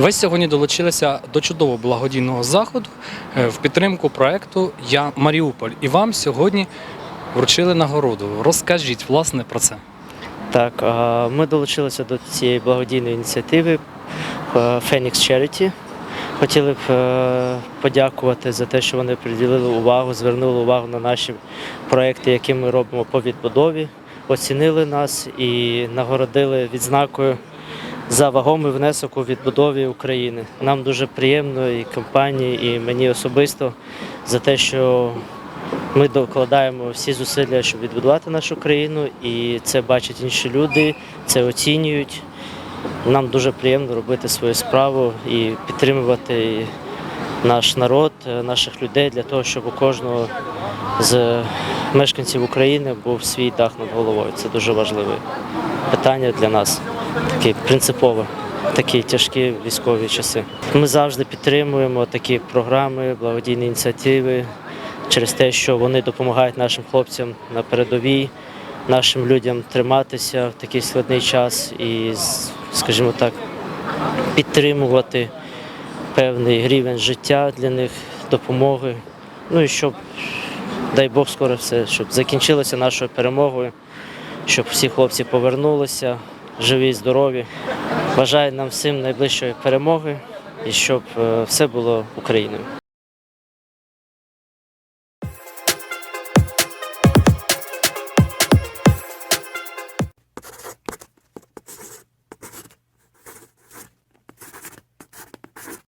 Ви сьогодні долучилися до чудового благодійного заходу е, в підтримку проекту Я Маріуполь. І вам сьогодні вручили нагороду. Розкажіть власне про це. Так, ми долучилися до цієї благодійної ініціативи е, Phoenix Charity. Хотіли б е, подякувати за те, що вони приділили увагу, звернули увагу на наші проекти, які ми робимо по відбудові, оцінили нас і нагородили відзнакою за вагомий внесок у відбудові України. Нам дуже приємно і компанії, і мені особисто за те, що ми докладаємо всі зусилля, щоб відбудувати нашу країну, і це бачать інші люди, це оцінюють. Нам дуже приємно робити свою справу і підтримувати наш народ, е, наших людей для того, щоб у кожного з мешканців України був свій дах над головою. Це дуже важливе питання для нас, таке принципове. в Такі тяжкі військові часи. Ми завжди підтримуємо такі програми, благодійні ініціативи через те, що вони допомагають нашим хлопцям на передовій, нашим людям триматися в такий складний час і, скажімо так, підтримувати певний рівень життя для них, допомоги. Ну і щоб, дай Бог, скоро все, щоб закінчилося нашою перемогою, щоб всі хлопці повернулися живі, здорові. Бажаю нам всім найближчої перемоги і щоб е, все було Україною.